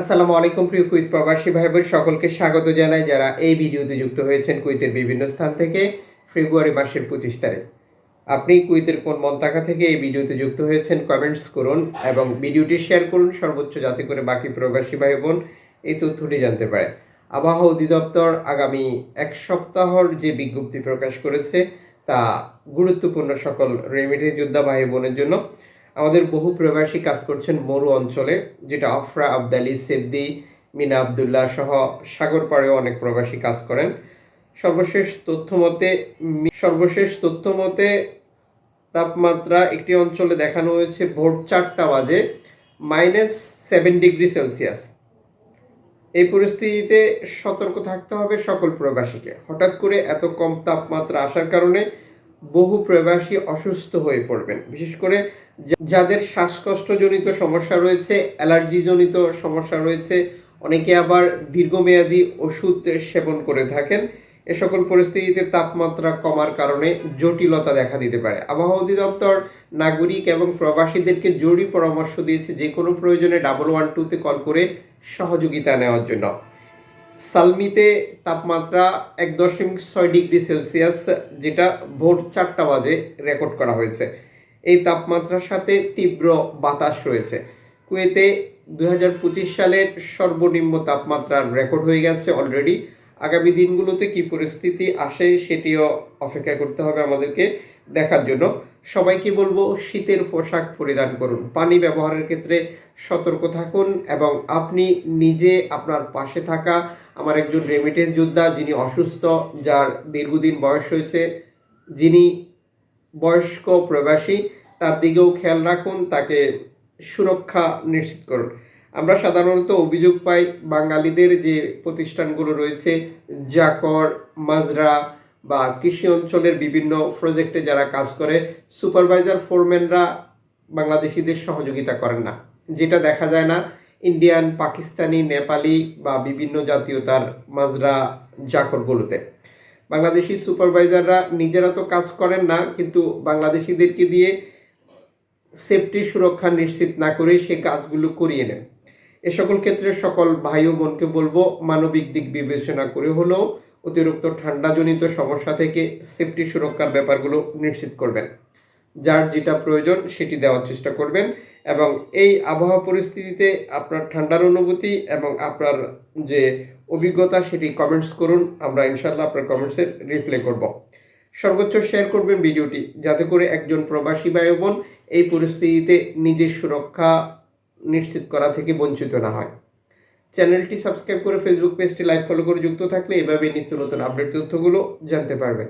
আসসালামু আলাইকুম প্রিয় কুইত প্রবাসী ভাই বোন সকলকে স্বাগত জানাই যারা এই ভিডিওতে যুক্ত হয়েছেন কুইতের বিভিন্ন স্থান থেকে ফেব্রুয়ারি মাসের পঁচিশ তারিখ। আপনি কুইতের কোন মন্তাকা থেকে এই ভিডিওতে যুক্ত হয়েছেন কমেন্টস করুন এবং ভিডিওটি শেয়ার করুন, সর্বোচ্চ যাতে করে বাকি প্রবাসী ভাই বোন এই তথ্যটি জানতে পারে। আবহাওয়া অধিদপ্তর আগামী এক সপ্তাহর যে বিজ্ঞপ্তি প্রকাশ করেছে তা গুরুত্বপূর্ণ সকল রেমিডি যোদ্ধা ভাই বোনের জন্য। আমাদের বহু প্রবাসী কাজ করছেন মরু অঞ্চলে, যেটা আফরা, আবদালি, সেবদি, মিনা আবদুল্লাহ সহ সাগর পাড়েও অনেক প্রবাসী কাজ করেন। সর্বশেষ তথ্য মতে সর্বশেষ তথ্য মতে, তাপমাত্রা একটি অঞ্চলে দেখানো হয়েছে ভোর চারটা বাজে, মাইনাস সেভেন ডিগ্রি সেলসিয়াস। এই পরিস্থিতিতে সতর্ক থাকতে হবে সকল প্রবাসীকে। হঠাৎ করে এত কম তাপমাত্রা আসার কারণে বহু প্রবাসী অসুস্থ হয়ে পড়বেন। বিশেষ করে যাদের শ্বাসকষ্টজনিত সমস্যা রয়েছে, অ্যালার্জিজনিত সমস্যা রয়েছে, অনেকে আবার দীর্ঘমেয়াদী ওষুধ সেবন করে থাকেন। এ সকল পরিস্থিতিতে তাপমাত্রা কমার কারণে জটিলতা দেখা দিতে পারে। আবহাওয়া অধিদপ্তর নাগরিক এবং প্রবাসীদেরকে জরুরি পরামর্শ দিয়েছে যে কোনো প্রয়োজনে ডাবল ওয়ান টুতে কল করে সহযোগিতা নেওয়ার জন্য। সালমিতে তাপমাত্রা এক দশমিক ছয় ডিগ্রি সেলসিয়াস, যেটা ভোর চারটা বাজে রেকর্ড করা হয়েছে। এই তাপমাত্রার সাথে তীব্র বাতাস রয়েছে। কুয়েতে দু হাজার পঁচিশ সালের সর্বনিম্ন তাপমাত্রা রেকর্ড হয়ে গেছে অলরেডি। আগামী দিনগুলোতে কি পরিস্থিতি আসে সেটিও অপেক্ষা করতে হবে আমাদেরকে দেখার জন্য। সবাইকে বলব শীতের পোশাক পরিধান করুন। পানি ব্যবহারের ক্ষেত্রে সতর্ক থাকুন এবং আপনি নিজে আপনার পাশে থাকা আমার একজন রেমিটেন্স যোদ্ধা যিনি অসুস্থ, যার দীর্ঘদিন বয়স হয়েছে, যিনি বয়স্ক প্রবাসী, তার দিকেও খেয়াল রাখুন, তাকে সুরক্ষা নিশ্চিত করুন। আমরা সাধারণত অভিযোগ পাই বাঙালিদের যে প্রতিষ্ঠানগুলো রয়েছে, জাকর, মাজরা বা কৃষি অঞ্চলের বিভিন্ন প্রজেক্টে যারা কাজ করে সুপারভাইজার ফোরম্যানরা বাংলাদেশিদের সহযোগিতা করেন না। যেটা দেখা যায় না ইন্ডিয়ান পাকিস্তানি নেপালি বা বিভিন্ন জাতীয়তার মাজরা জাকরগুলোতে। বাংলাদেশি সুপারভাইজাররা নিজেরা তো কাজ করেন না, কিন্তু বাংলাদেশিদেরকে দিয়ে সেফটি সুরক্ষা নিশ্চিত না করে সে কাজগুলো করিয়ে নেন। এ সকল ক্ষেত্রে সকল ভাই ও বোনকে বলব, মানবিক দিক বিবেচনা করে হলেও অতিরিক্ত ঠান্ডাজনিত সমস্যা থেকে সেফটি সুরক্ষার ব্যাপারগুলো নিশ্চিত করবেন। যার যেটা প্রয়োজন সেটি দেওয়ার চেষ্টা করবেন এবং এই আবহাওয়া পরিস্থিতিতে আপনার ঠান্ডার অনুভূতি এবং আপনার যে অভিজ্ঞতা সেটি কমেন্টস করুন, আমরা ইনশাল্লাহ আপনার কমেন্টসের রিপ্লাই করব। সর্বোচ্চ শেয়ার করবেন ভিডিওটি যাতে করে একজন প্রবাসী ভাই বোন এই পরিস্থিতিতে নিজের সুরক্ষা নিশ্চিত করা থেকে বঞ্চিত না হয়। চ্যানেলটি সাবস্ক্রাইব করে ফেসবুক পেজটি লাইক ফলো করে যুক্ত থাকলে এভাবে নিত্য নতুন আপডেট তথ্যগুলো জানতে পারবেন।